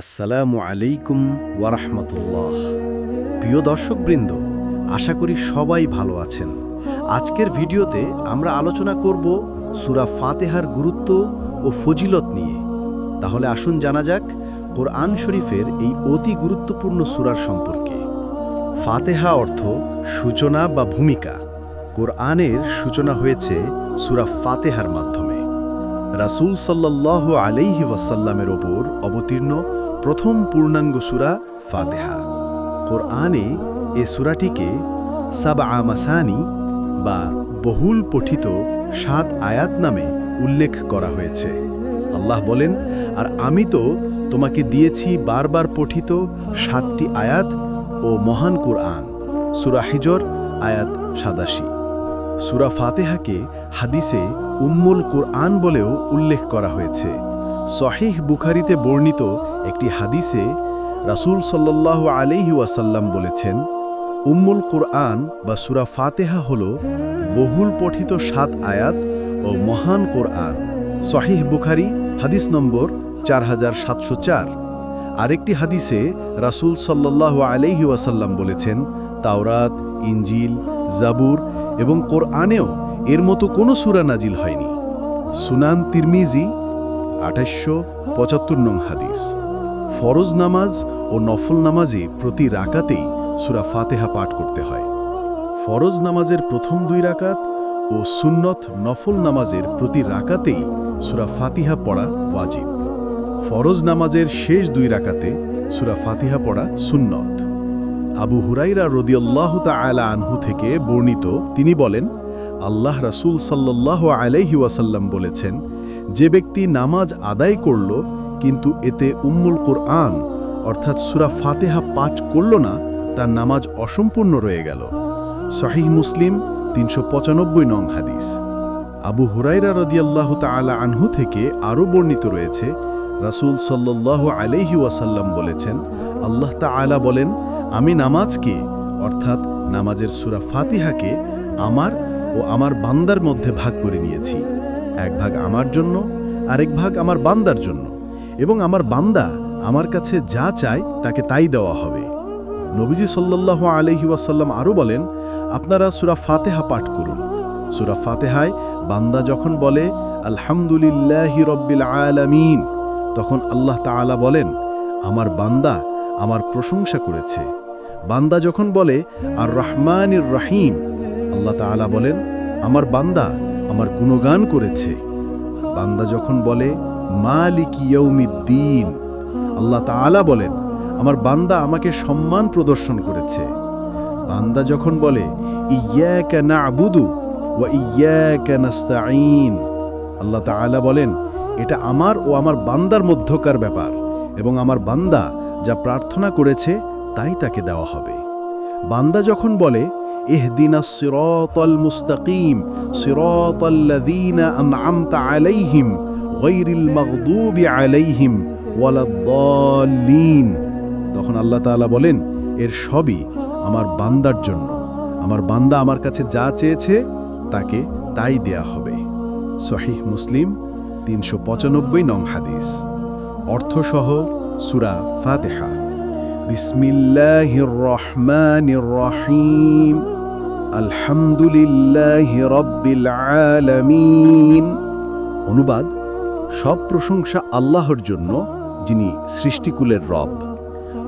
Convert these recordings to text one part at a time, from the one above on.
আসসালামু আলাইকুম ওয়ারহমতুল্লাহ। প্রিয় দর্শকবৃন্দ, আশা করি সবাই ভালো আছেন। আজকের ভিডিওতে আমরা আলোচনা করব সুরা ফাতেহার গুরুত্ব ও ফজিলত নিয়ে। তাহলে আসুন জানা যাক কোরআন শরীফের এই অতি গুরুত্বপূর্ণ সুরার সম্পর্কে। ফাতেহা অর্থ সূচনা বা ভূমিকা। কোরআনের সূচনা হয়েছে সুরা ফাতেহার মাধ্যমে। রাসূল সাল্লাল্লাহু আলাইহি ওয়াসাল্লামের ওপর অবতীর্ণ প্রথম পূর্ণাঙ্গ সূরা ফাতেহা। কোরআনে এ সূরাটিকে সাবআ মাসানি বা বহুল পঠিত সাত আয়াত নামে উল্লেখ করা হয়েছে। আল্লাহ বলেন, আর আমি তো তোমাকে দিয়েছি বারবার পঠিত সাতটি আয়াত ও মহান কোরআন। সূরা হিজর, আয়াত সাদাশি সুরা ফাতেহাকে হাদিসে উম্মুল কোরআন বলেও উল্লেখ করা হয়েছে। সহিহ বুখারিতে বর্ণিত একটি হাদিসে রাসূল সাল্লাহ আলাইহি ওয়াসাল্লাম বলেছেন, উম্মুল কোরআন বা সুরা ফাতেহা হল বহুল পঠিত সাত আয়াত ও মহান কোরআন। সহিহ বুখারি, হাদিস নম্বর চার হাজার সাতশো চার। আরেকটি হাদিসে রাসূল সাল্লাহ আলাইহি ওয়াসাল্লাম বলেছেন, তাওরাত ইঞ্জিল জাবুর এবং কোরআনেও এর মতো কোনো সুরা নাজিল হয়নি। সুনান তিরমিজি, আঠাশশো পঁচাত্তর নং হাদিস। ফরজ নামাজ ও নফল নামাজে প্রতি রাকাতেই সুরা ফাতেহা পাঠ করতে হয়। ফরজ নামাজের প্রথম দুই রাকাত ও সুন্নত নফল নামাজের প্রতি রাকাতেই সুরা ফাতিহা পড়া ওয়াজিব। ফরজ নামাজের শেষ দুই রাকাতে সুরা ফাতিহা পড়া সুন্নত। আবু হুরাইরা রদিয়াল্লাহ তালা আনহু থেকে বর্ণিত, তিনি বলেন, আল্লাহ রাসূল সাল্লাহ আলাইহি ওয়াসাল্লাম বলেছেন, যে ব্যক্তি নামাজ আদায় করল, কিন্তু এতে উম্মুল কোরআন, অর্থাৎ সুরা ফাতেহা পাঠ করল না, তার নামাজ অসম্পূর্ণ রয়ে গেল। সহিহ মুসলিম, তিনশো পঁচানব্বই নং হাদিস। আবু হুরাইরা রদিয়াল্লাহ তালা আনহু থেকে আরও বর্ণিত রয়েছে, রাসূল সাল্লাহ আলাইহি ওয়াসাল্লাম বলেছেন, আল্লাহ তাআলা বলেন আমি নামাজকে অর্থাৎ নামাজের সুরা ফাতিহাকে আমার ও আমার বান্দার মধ্যে ভাগ করে নিয়েছি। এক ভাগ আমার জন্য, আরেক ভাগ আমার বান্দার জন্য। এবং আমার বান্দা আমার কাছে যা চায় তাকে তাই দেওয়া হবে। নবীজি সাল্লাহ আলহি ওয়াসাল্লাম আরও বলেন, আপনারা সুরা ফাতেহা পাঠ করুন। সুরা ফাতেহায় বান্দা যখন বলে, আলহামদুলিল্লাহি রব্বিল আলামিন, তখন আল্লাহ তাআলা বলেন, আমার বান্দা আমার প্রশংসা করেছে। বান্দা যখন বলে, আর রহমানির রাহিম আল্লাহ তাআলা বলেন, আমার বান্দা আমার গুণগান করেছে। বান্দা যখন বলে, মালিক ইয়ৌমিদ্দিন আল্লাহ তাআলা বলেন, আমার বান্দা আমাকে সম্মান প্রদর্শন করেছে। বান্দা যখন বলে ইয়াকা না'বুদু ওয়া ইয়াকা নাস্তাঈন আল্লাহ তাআলা বলেন, এটা আমার ও আমার বান্দার মধ্যকার ব্যাপার এবং আমার বান্দা যা প্রার্থনা করেছে তাই তাকে দেওয়া হবে। বান্দা যখন বলে, ইহদিনা সিরাতাল মুস্তাকিম, সিরাতাল্লাযীনা আন'আমতা আলাইহিম, গায়রিল মাগদুবি আলাইহিম ওয়ালাদ-দাল্লিন তখন আল্লাহ তাআলা বলেন, এর সবই আমার বান্দার জন্য। আমার বান্দা আমার কাছে যা চেয়েছে, তাকে তাই দেয়া হবে। সহিহ মুসলিম, তিনশো পঁচানব্বই নং হাদিস। অর্থসহ সুরা ফাতেহা। বিসমিল্লাহির রহমানির রহিম আলহামদুলিল্লাহি রব্বিল আলামিন। অনুবাদ, সব প্রশংসা আল্লাহর জন্য, যিনি সৃষ্টিকুলের রব।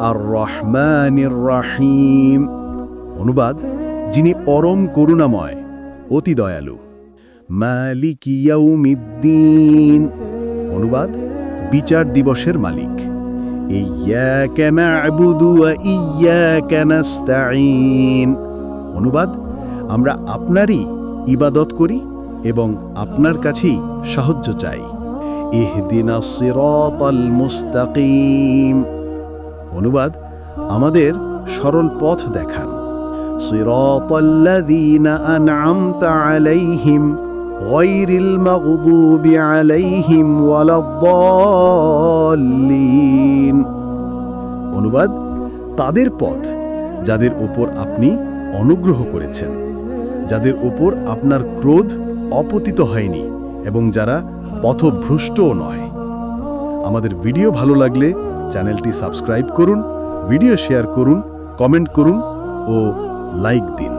আর রহমানির রহিম অনুবাদ, যিনি পরম করুণাময়, অতি দয়ালু। মালিক ইয়াউমিদ্দিন। অনুবাদ, বিচার দিবসের মালিক। অনুবাদ, আমরা আপনারই ইবাদত করি এবং আপনার কাছেই সাহায্য চাই। সিরাতাল মুস্তাকিম। অনুবাদ, আমাদের সরল পথ দেখান। সিরাতাল্লাযীনা আন'আমতা আলাইহিম। গায়রিল মাগদুবি আলাইহিম ওয়ালাদ-দাল্লিন অনুবাদ, তাদের পথ যাদের উপর আপনি অনুগ্রহ করেছেন, যাদের উপর আপনার ক্রোধ অপতিত হয়নি এবং যারা পথভ্রষ্টও নয়। আমাদের ভিডিও ভালো লাগলে চ্যানেলটি সাবস্ক্রাইব করুন, ভিডিও শেয়ার করুন, কমেন্ট করুন ও লাইক দিন।